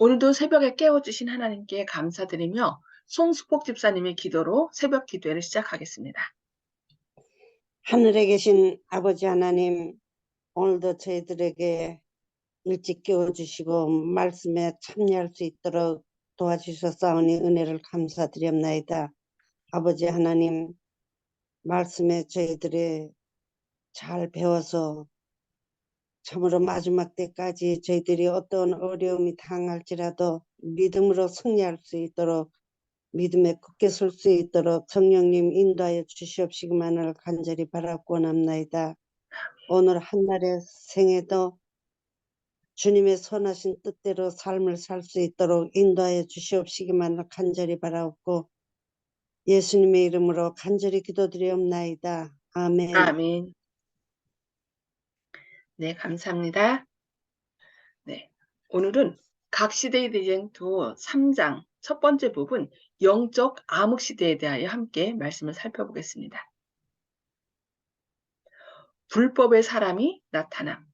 오늘도 새벽에 깨워주신 하나님께 감사드리며 송수폭 집사님의 기도로 새벽 기도회를 시작하겠습니다. 하늘에 계신 아버지 하나님, 오늘도 저희들에게 일찍 깨워주시고 말씀에 참여할 수 있도록 도와주셨사오니 은혜를 감사드립나이다. 아버지 하나님, 말씀에 저희들이 잘 배워서 참으로 마지막 때까지 저희들이 어떤 어려움이 당할지라도 믿음으로 승리할 수 있도록 믿음에 굳게 설 수 있도록 성령님 인도하여 주시옵시기만을 간절히 바라고 원합나이다. 오늘 한날의 생에도 주님의 선하신 뜻대로 삶을 살 수 있도록 인도하여 주시옵시기만을 간절히 바라옵고 예수님의 이름으로 간절히 기도드리옵나이다. 아멘. 아멘. 네, 감사합니다. 네, 오늘은 각 시대의 대쟁투 3장 첫 번째 부분 영적 암흑 시대에 대하여 함께 말씀을 살펴보겠습니다. 불법의 사람이 나타남.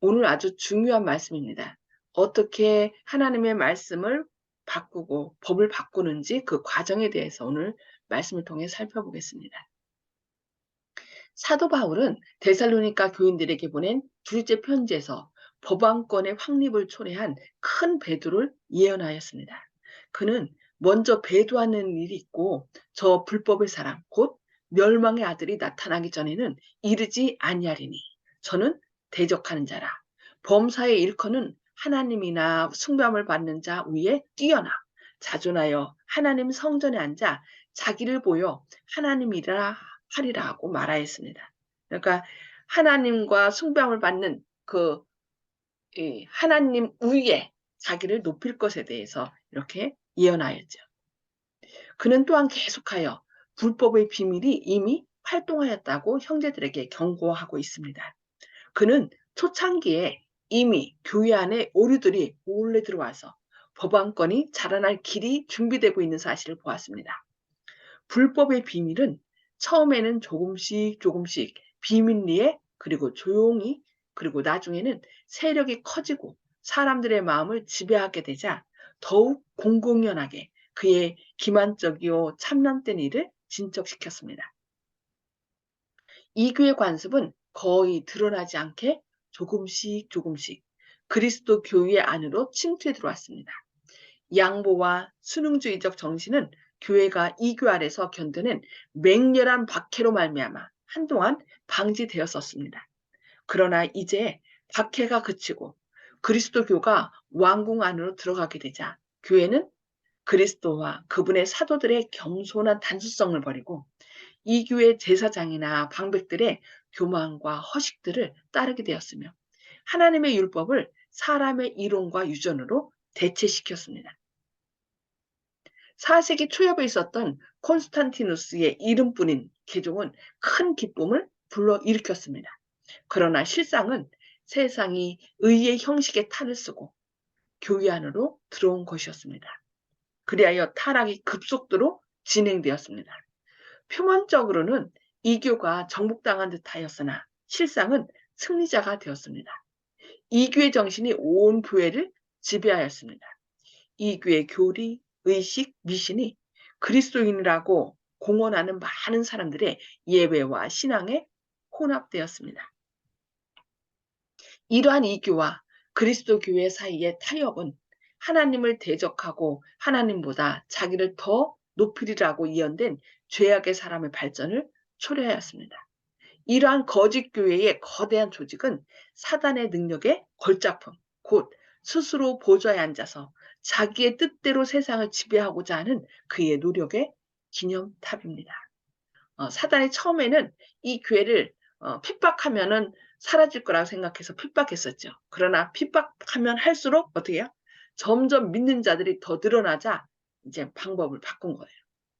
오늘 아주 중요한 말씀입니다. 어떻게 하나님의 말씀을 바꾸고 법을 바꾸는지 그 과정에 대해서 오늘 말씀을 통해 살펴보겠습니다. 사도 바울은 데살로니가 교인들에게 보낸 둘째 편지에서 법안권의 확립을 초래한 큰 배도를 예언하였습니다. 그는 먼저 배도하는 일이 있고 저 불법의 사람 곧 멸망의 아들이 나타나기 전에는 이르지 아니하리니 저는 대적하는 자라 범사의 일커는 하나님이나 숭배함을 받는 자 위에 뛰어나 자존하여 하나님 성전에 앉아 자기를 보여 하나님이라 하리라고 말하였습니다. 그러니까 하나님과 숭배함을 받는 그 하나님 위에 자기를 높일 것에 대해서 이렇게 예언하였죠. 그는 또한 계속하여 불법의 비밀이 이미 활동하였다고 형제들에게 경고하고 있습니다. 그는 초창기에 이미 교회 안에 오류들이 몰래 들어와서 법안권이 자라날 길이 준비되고 있는 사실을 보았습니다. 불법의 비밀은 처음에는 조금씩 조금씩 비밀리에 그리고 조용히 그리고 나중에는 세력이 커지고 사람들의 마음을 지배하게 되자 더욱 공공연하게 그의 기만적이요 참남된 일을 진척시켰습니다. 이교의 관습은 거의 드러나지 않게 조금씩 조금씩 그리스도 교회 안으로 침투해 들어왔습니다. 양보와 수능주의적 정신은 교회가 이교 아래서 견디는 맹렬한 박해로 말미암아 한동안 방지되었었습니다. 그러나 이제 박해가 그치고 그리스도교가 왕궁 안으로 들어가게 되자 교회는 그리스도와 그분의 사도들의 겸손한 단수성을 버리고 이교의 제사장이나 방백들의 교만과 허식들을 따르게 되었으며 하나님의 율법을 사람의 이론과 유전으로 대체시켰습니다. 4세기 초엽에 있었던 콘스탄티누스의 이름뿐인 개종은 큰 기쁨을 불러일으켰습니다. 그러나 실상은 세상이 의의 형식의 탈을 쓰고 교회 안으로 들어온 것이었습니다. 그리하여 타락이 급속도로 진행되었습니다. 표면적으로는 이교가 정복당한 듯하였으나 실상은 승리자가 되었습니다. 이교의 정신이 온 교회를 지배하였습니다. 이교의 교리, 의식, 미신이 그리스도인이라고 공언하는 많은 사람들의 예배와 신앙에 혼합되었습니다. 이러한 이교와 그리스도 교회 사이의 타협은 하나님을 대적하고 하나님보다 자기를 더 높이리라고 예언된 죄악의 사람의 발전을 초래하였습니다. 이러한 거짓 교회의 거대한 조직은 사단의 능력의 걸작품, 곧 스스로 보좌에 앉아서 자기의 뜻대로 세상을 지배하고자 하는 그의 노력의 기념탑입니다. 어, 사단이 처음에는 이 교회를 어, 핍박하면은 사라질 거라고 생각해서 핍박했었죠. 그러나 핍박하면 할수록 어떻게 해요? 점점 믿는 자들이 더 늘어나자 이제 방법을 바꾼 거예요.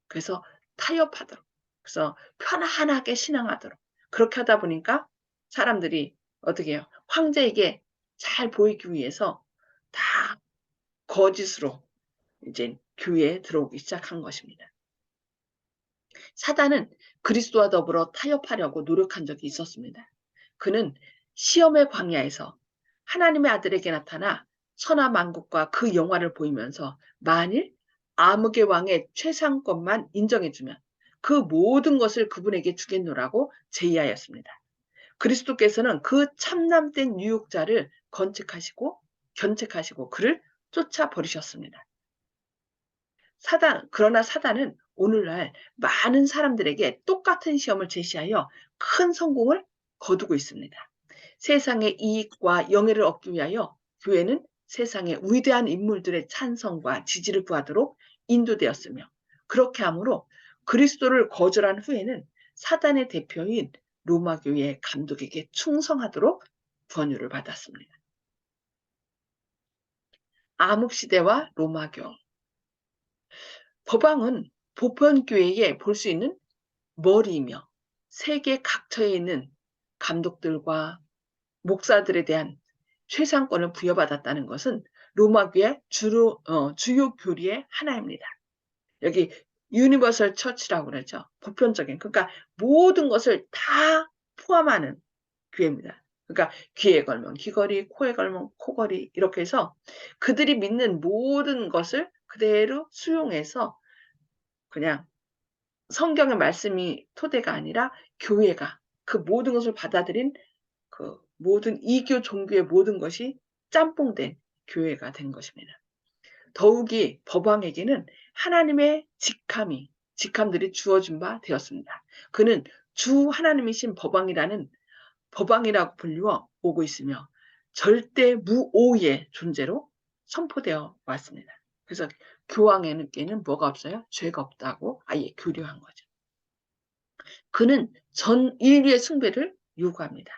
그래서 타협하도록. 그래서 편안하게 신앙하도록. 그렇게 하다 보니까 사람들이 어떻게 해요? 황제에게 잘 보이기 위해서 다 거짓으로 이제 교회에 들어오기 시작한 것입니다. 사단은 그리스도와 더불어 타협하려고 노력한 적이 있었습니다. 그는 시험의 광야에서 하나님의 아들에게 나타나 선화만국과 그 영화를 보이면서 만일 암흑의 왕의 최상권만 인정해주면 그 모든 것을 그분에게 주겠노라고 제의하였습니다. 그리스도께서는 그 참남된 유혹자를 건책하시고 견책하시고 그를 쫓아 버리셨습니다. 사단, 그러나 사단은 오늘날 많은 사람들에게 똑같은 시험을 제시하여 큰 성공을 거두고 있습니다. 세상의 이익과 영예를 얻기 위하여 교회는 세상의 위대한 인물들의 찬성과 지지를 구하도록 인도되었으며 그렇게 함으로 그리스도를 거절한 후에는 사단의 대표인 로마 교회의 감독에게 충성하도록 권유를 받았습니다. 암흑시대와 로마교 법왕은 보편교회에 볼 수 있는 머리이며 세계 각처에 있는 감독들과 목사들에 대한 최상권을 부여받았다는 것은 로마교의 주로, 어, 주요 교리의 하나입니다. 여기 유니버설 처치라고 그러죠. 보편적인 그러니까 모든 것을 다 포함하는 교회입니다. 그러니까 귀에 걸면 귀걸이, 코에 걸면 코걸이 이렇게 해서 그들이 믿는 모든 것을 그대로 수용해서 그냥 성경의 말씀이 토대가 아니라 교회가 그 모든 것을 받아들인 그 모든 이교 종교의 모든 것이 짬뽕된 교회가 된 것입니다. 더욱이 법왕에게는 하나님의 직함이 직함들이 주어진 바 되었습니다. 그는 주 하나님이신 법왕이라는 법왕이라고 불리워 오고 있으며 절대 무오의 존재로 선포되어 왔습니다. 그래서 교황에게는 뭐가 없어요? 죄가 없다고 아예 교류한 거죠. 그는 전 인류의 숭배를 요구합니다.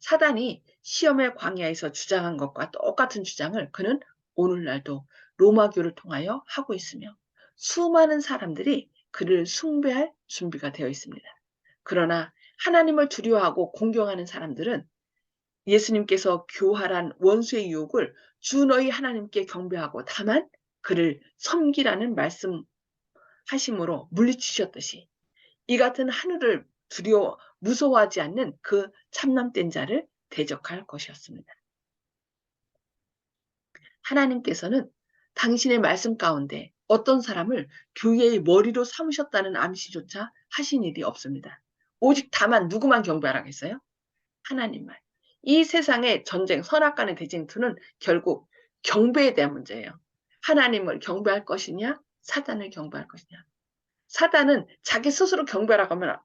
사단이 시험의 광야에서 주장한 것과 똑같은 주장을 그는 오늘날도 로마교를 통하여 하고 있으며 수많은 사람들이 그를 숭배할 준비가 되어 있습니다. 그러나 하나님을 두려워하고 공경하는 사람들은 예수님께서 교활한 원수의 유혹을 주 너희 하나님께 경배하고 다만 그를 섬기라는 말씀 하심으로 물리치셨듯이 이 같은 하늘을 두려워 무서워하지 않는 그 참남된 자를 대적할 것이었습니다. 하나님께서는 당신의 말씀 가운데 어떤 사람을 교회의 머리로 삼으셨다는 암시조차 하신 일이 없습니다. 오직 다만 누구만 경배하라겠어요? 하나님만. 이 세상의 전쟁, 선악 간의 대쟁투는 결국 경배에 대한 문제예요. 하나님을 경배할 것이냐, 사단을 경배할 것이냐. 사단은 자기 스스로 경배라고 하면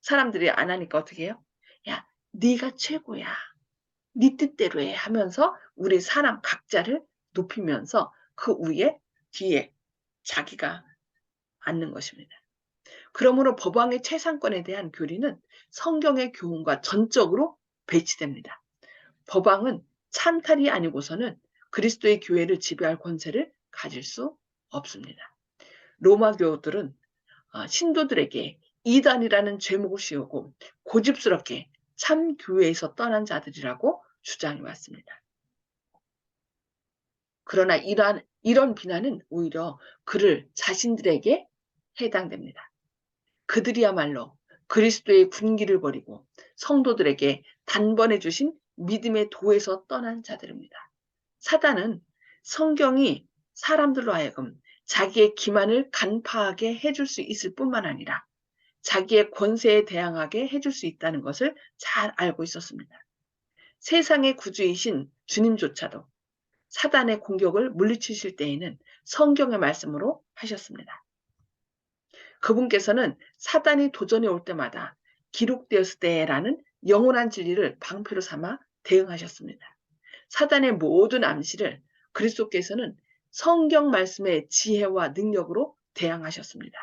사람들이 안 하니까 어떻게 해요? 야, 네가 최고야. 네 뜻대로 해 하면서 우리 사람 각자를 높이면서 그 위에 뒤에 자기가 앉는 것입니다. 그러므로 법왕의 최상권에 대한 교리는 성경의 교훈과 전적으로 배치됩니다. 법왕은 찬탈이 아니고서는 그리스도의 교회를 지배할 권세를 가질 수 없습니다. 로마 교들은 어, 신도들에게 이단이라는 제목을 씌우고 고집스럽게 참 교회에서 떠난 자들이라고 주장해 왔습니다. 그러나 이러한, 이런 비난은 오히려 그를 자신들에게 해당됩니다. 그들이야말로 그리스도의 군기를 버리고 성도들에게 단번에 주신 믿음의 도에서 떠난 자들입니다. 사단은 성경이 사람들로 하여금 자기의 기만을 간파하게 해줄 수 있을 뿐만 아니라 자기의 권세에 대항하게 해줄 수 있다는 것을 잘 알고 있었습니다. 세상의 구주이신 주님조차도 사단의 공격을 물리치실 때에는 성경의 말씀으로 하셨습니다. 그분께서는 사단이 도전해 올 때마다 기록되었을 때라는 영원한 진리를 방패로 삼아 대응하셨습니다. 사단의 모든 암시를 그리스도께서는 성경 말씀의 지혜와 능력으로 대항하셨습니다.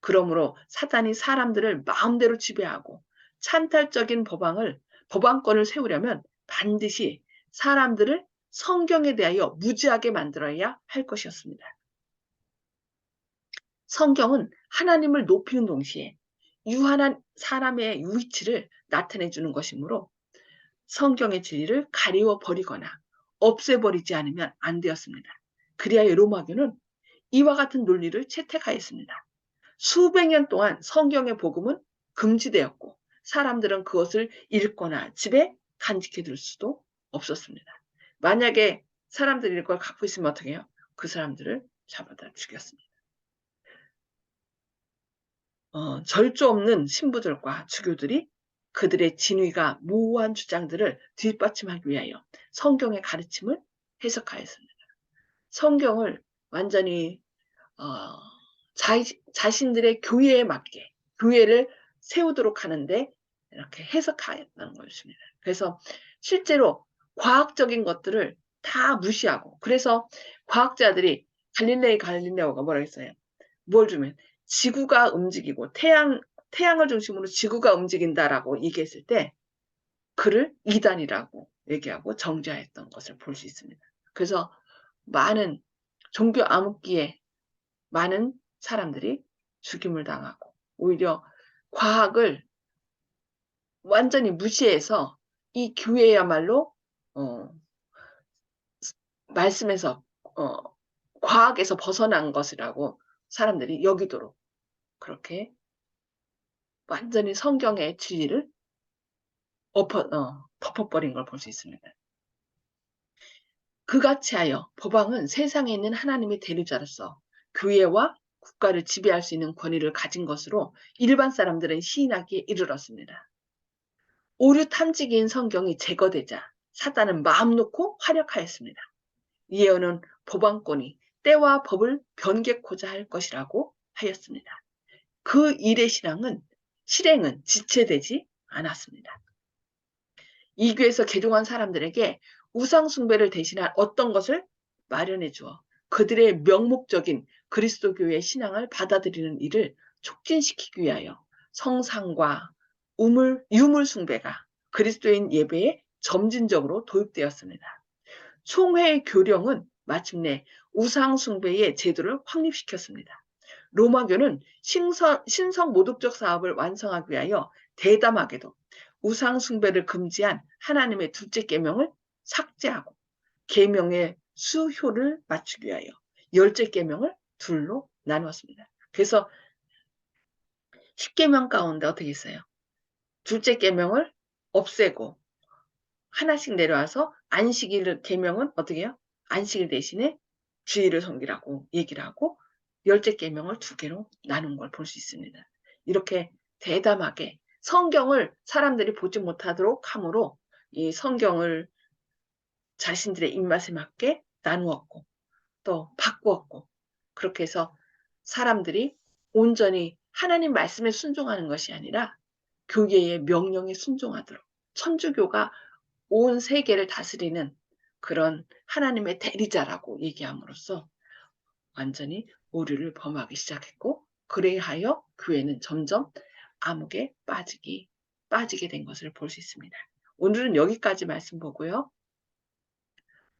그러므로 사단이 사람들을 마음대로 지배하고 찬탈적인 법왕을 법왕권을 세우려면 반드시 사람들을 성경에 대하여 무지하게 만들어야 할 것이었습니다. 성경은 하나님을 높이는 동시에 유한한 사람의 위치를 나타내 주는 것이므로 성경의 진리를 가리워 버리거나 없애버리지 않으면 안 되었습니다. 그리하여 로마교는 이와 같은 논리를 채택하였습니다. 수백 년 동안 성경의 복음은 금지되었고 사람들은 그것을 읽거나 집에 간직해 둘 수도 없었습니다. 만약에 사람들이 이걸 갖고 있으면 어떻게 해요? 그 사람들을 잡아다 죽였습니다. 어, 절조 없는 신부들과 주교들이 그들의 진위가 모호한 주장들을 뒷받침하기 위하여 성경의 가르침을 해석하였습니다. 성경을 완전히 어, 자, 자신들의 교회에 맞게 교회를 세우도록 하는데 이렇게 해석하였다는 것입니다. 그래서 실제로 과학적인 것들을 다 무시하고 그래서 과학자들이 갈릴레이 갈릴레오가 뭐라 했어요? 뭘 주면 지구가 움직이고 태양 태양을 중심으로 지구가 움직인다라고 얘기했을 때 그를 이단이라고 얘기하고 정죄했던 것을 볼 수 있습니다. 그래서 많은 종교 암흑기에 많은 사람들이 죽임을 당하고 오히려 과학을 완전히 무시해서 이 교회야말로 어, 말씀에서 어, 과학에서 벗어난 것이라고 사람들이 여기도록 그렇게 완전히 성경의 진리를 엎어, 어, 덮어버린 걸 볼 수 있습니다. 그같이 하여 법왕은 세상에 있는 하나님의 대리자로서 교회와 국가를 지배할 수 있는 권위를 가진 것으로 일반 사람들은 시인하기에 이르렀습니다. 오류 탐지기인 성경이 제거되자 사단은 마음 놓고 활약하였습니다. 예언은 법왕권이 때와 법을 변개코자 할 것이라고 하였습니다. 그 일의 실행은 실행은 지체되지 않았습니다. 이교에서 개종한 사람들에게 우상 숭배를 대신할 어떤 것을 마련해 주어 그들의 명목적인 그리스도교의 신앙을 받아들이는 일을 촉진시키기 위하여 성상과 우물, 유물 숭배가 그리스도인 예배에 점진적으로 도입되었습니다. 총회의 교령은 마침내 우상 숭배의 제도를 확립시켰습니다. 로마교는 신성, 신성 모독적 사업을 완성하기 위하여 대담하게도 우상 숭배를 금지한 하나님의 둘째 계명을 삭제하고 계명의 수효를 맞추기 위하여 열째 계명을 둘로 나누었습니다. 그래서 10계명 가운데 어떻게 있어요? 둘째 계명을 없애고 하나씩 내려와서 안식일 계명은 어떻게 해요? 안식일 대신에 주의를 섬기라고 얘기를 하고 열째 계명을 두 개로 나눈 걸 볼 수 있습니다. 이렇게 대담하게 성경을 사람들이 보지 못하도록 함으로 이 성경을 자신들의 입맛에 맞게 나누었고 또 바꾸었고 그렇게 해서 사람들이 온전히 하나님 말씀에 순종하는 것이 아니라 교계의 명령에 순종하도록 천주교가 온 세계를 다스리는 그런 하나님의 대리자라고 얘기함으로써 완전히 오류를 범하기 시작했고 그래하여 교회는 점점 암흑에 빠지기 빠지게 된 것을 볼 수 있습니다. 오늘은 여기까지 말씀 보고요.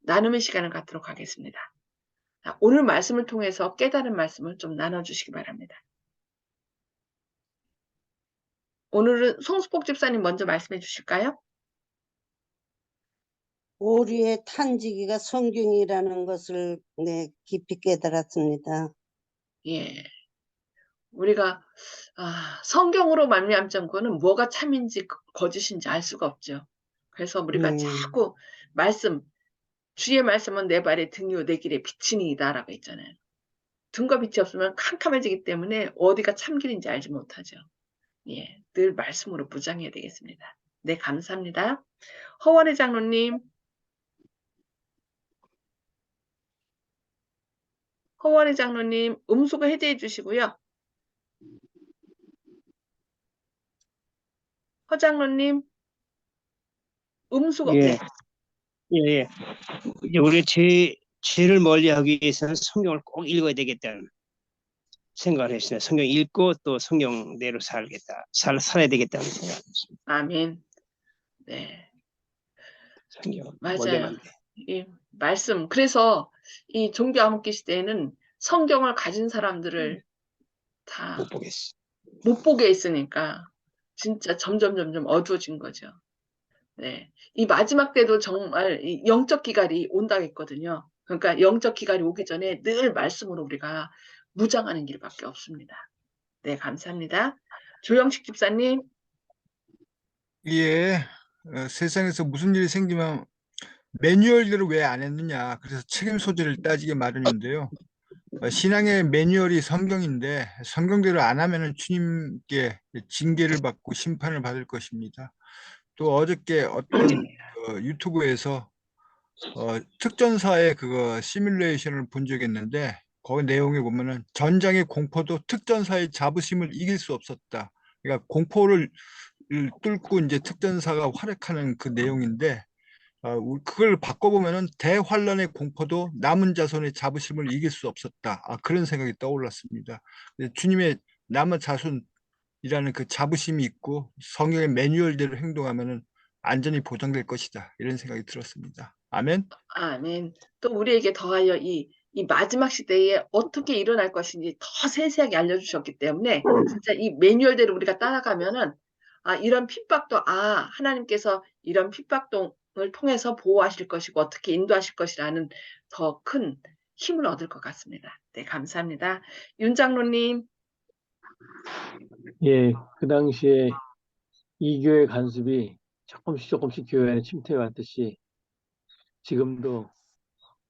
나눔의 시간을 갖도록 하겠습니다. 자, 오늘 말씀을 통해서 깨달은 말씀을 좀 나눠주시기 바랍니다. 오늘은 송수복 집사님 먼저 말씀해 주실까요? 오류의 탄지기가 성경이라는 것을 네, 깊이 깨달았습니다. 예. 우리가 아, 성경으로 말미암지 거는 뭐가 참인지 거- 거짓인지 알 수가 없죠. 그래서 우리가 네. 자꾸 말씀 주의 말씀은 내 발의 등이요 내 길의 빛이니이다라고 했잖아요. 등과 빛이 없으면 캄캄해지기 때문에 어디가 참길인지 알지 못하죠. 예, 늘 말씀으로 무장해야 되겠습니다. 네, 감사합니다. 허원의 장로님. 허원의 장로님 음소거 해제해 주시고요. 허 장로님 음소거 예. 네. 예, 예. 이제 우리가 죄, 죄를 멀리하기 위해서는 성경을 꼭 읽어야 되겠다는 생각을 했습니다. 성경 읽고 또 성경대로 살겠다, 살, 살아야 되겠다는 생각을 했습니다. 아멘. 네. 성경을 맞아요. 이 말씀. 그래서 이 종교 암흑기 시대에는 성경을 가진 사람들을 다 못 보겠어. 못 보게 했으니까 진짜 점점 점점 어두워진 거죠. 네. 이 마지막 때도 정말 이 영적 기갈이 온다고 했거든요. 그러니까 영적 기갈이 오기 전에 늘 말씀으로 우리가 무장하는 길밖에 없습니다. 네, 감사합니다. 조영식 집사님, 예, 어, 세상에서 무슨 일이 생기면 매뉴얼대로 왜 안 했느냐. 그래서 책임 소재를 따지게 마련인데요. 어, 신앙의 매뉴얼이 성경인데 성경대로 안 하면은 주님께 징계를 받고 심판을 받을 것입니다. 또 어저께 어떤 어, 유튜브에서 어, 특전사의 그거 시뮬레이션을 본 적이 있는데 거기 내용에 보면은 전장의 공포도 특전사의 자부심을 이길 수 없었다. 그러니까 공포를 을 뚫고 이제 특전사가 활약하는 그 내용인데 그걸 바꿔보면은 대환란의 공포도 남은 자손의 자부심을 이길 수 없었다. 아, 그런 생각이 떠올랐습니다. 근데 주님의 남은 자손이라는 그 자부심이 있고 성경의 매뉴얼대로 행동하면은 안전이 보장될 것이다. 이런 생각이 들었습니다. 아멘. 아멘. 또 우리에게 더하여 이, 이 마지막 시대에 어떻게 일어날 것인지 더 세세하게 알려주셨기 때문에 진짜 이 매뉴얼대로 우리가 따라가면은 아, 이런 핍박도 아, 하나님께서 이런 핍박 을 통해서 보호하실 것이고 어떻게 인도하실 것이라는 더 큰 힘을 얻을 것 같습니다. 네, 감사합니다. 윤 장로님. 예, 그 당시에 이교의 간섭이 조금씩 조금씩 교회 안에 침투해 왔듯이 지금도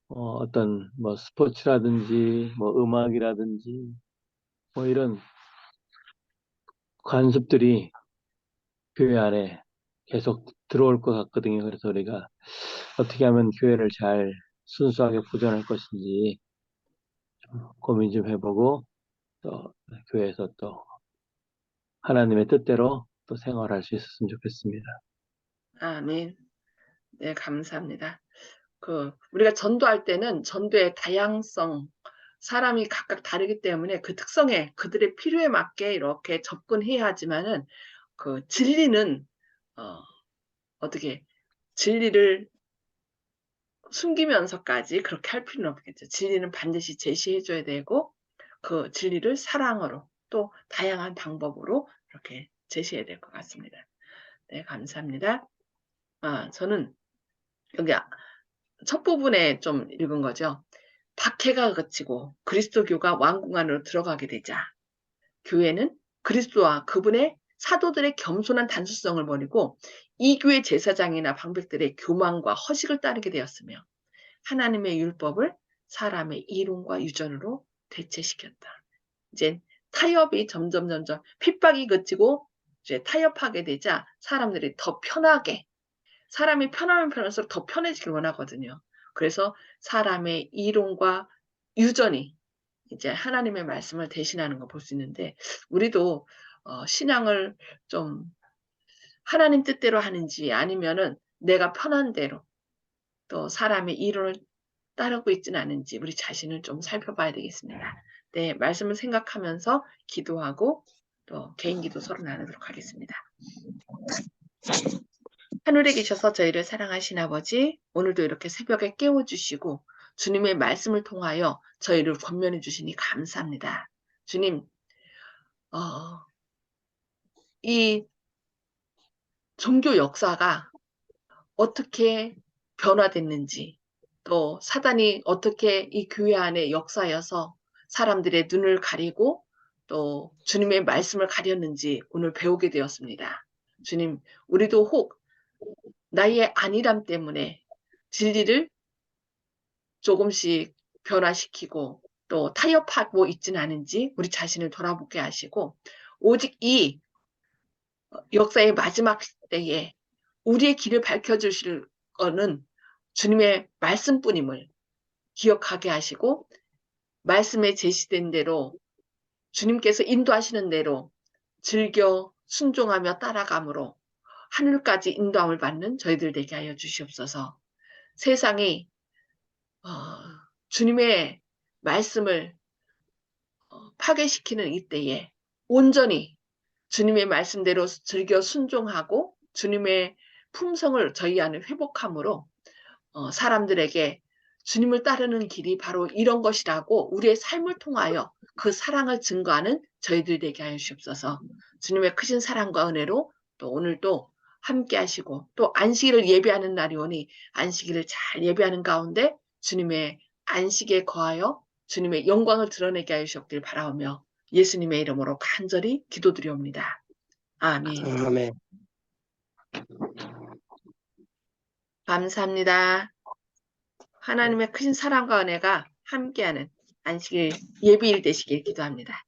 어, 어떤 뭐 스포츠라든지 뭐 음악이라든지 뭐 이런 간섭들이 교회 안에 계속 들어올 것 같거든요. 그래서 우리가 어떻게 하면 교회를 잘 순수하게 보존할 것인지 좀 고민 좀 해보고 또 교회에서 또 하나님의 뜻대로 또 생활할 수 있었으면 좋겠습니다. 아멘. 네, 감사합니다. 그 우리가 전도할 때는 전도의 다양성, 사람이 각각 다르기 때문에 그 특성에 그들의 필요에 맞게 이렇게 접근해야 하지만은 그 진리는 어, 어떻게 진리를 숨기면서까지 그렇게 할 필요는 없겠죠. 진리는 반드시 제시해 줘야 되고 그 진리를 사랑으로 또 다양한 방법으로 이렇게 제시해야 될 것 같습니다. 네, 감사합니다. 아, 저는 여기 아- 첫 부분에 좀 읽은 거죠. 박해가 그치고 그리스도교가 왕궁 안으로 들어가게 되자 교회는 그리스도와 그분의 사도들의 겸손한 단순성을 버리고 이교의 제사장이나 방백들의 교만과 허식을 따르게 되었으며 하나님의 율법을 사람의 이론과 유전으로 대체시켰다. 이제 타협이 점점 점점 핍박이 그치고 이제 타협하게 되자 사람들이 더 편하게 사람이 편하면 편할수록 더 편해지길 원하거든요. 그래서 사람의 이론과 유전이 이제 하나님의 말씀을 대신하는 거 볼 수 있는데 우리도 어, 신앙을 좀 하나님 뜻대로 하는지 아니면은 내가 편한 대로 또 사람의 이론을 따르고 있지는 않은지 우리 자신을 좀 살펴봐야 되겠습니다. 네, 말씀을 생각하면서 기도하고 또 개인 기도 서로 나누도록 하겠습니다. 하늘에 계셔서 저희를 사랑하신 아버지, 오늘도 이렇게 새벽에 깨워주시고 주님의 말씀을 통하여 저희를 권면해 주시니 감사합니다. 주님, 어, 이 종교 역사가 어떻게 변화됐는지, 또 사단이 어떻게 이 교회 안에 역사여서 사람들의 눈을 가리고 또 주님의 말씀을 가렸는지 오늘 배우게 되었습니다. 주님, 우리도 혹 나의 안일함 때문에 진리를 조금씩 변화시키고 또 타협하고 있지는 않은지 우리 자신을 돌아보게 하시고 오직 이 역사의 마지막 때에 우리의 길을 밝혀주실 거는 주님의 말씀뿐임을 기억하게 하시고 말씀에 제시된 대로 주님께서 인도하시는 대로 즐겨 순종하며 따라감으로 하늘까지 인도함을 받는 저희들 되게 하여 주시옵소서. 세상이 어, 주님의 말씀을 어, 파괴시키는 이때에 온전히 주님의 말씀대로 즐겨 순종하고 주님의 품성을 저희 안에 회복함으로 어, 사람들에게 주님을 따르는 길이 바로 이런 것이라고 우리의 삶을 통하여 그 사랑을 증거하는 저희들 되게 하여 주옵소서. 주님의 크신 사랑과 은혜로 또 오늘도 함께 하시고 또 안식일을 예배하는 날이 오니 안식일을 잘 예배하는 가운데 주님의 안식에 거하여 주님의 영광을 드러내게 하여 주옵길 바라오며 예수님의 이름으로 간절히 기도드리옵니다. 아멘. 아멘. 감사합니다. 하나님의 큰 사랑과 은혜가 함께하는 안식일 예비일 되시길 기도합니다.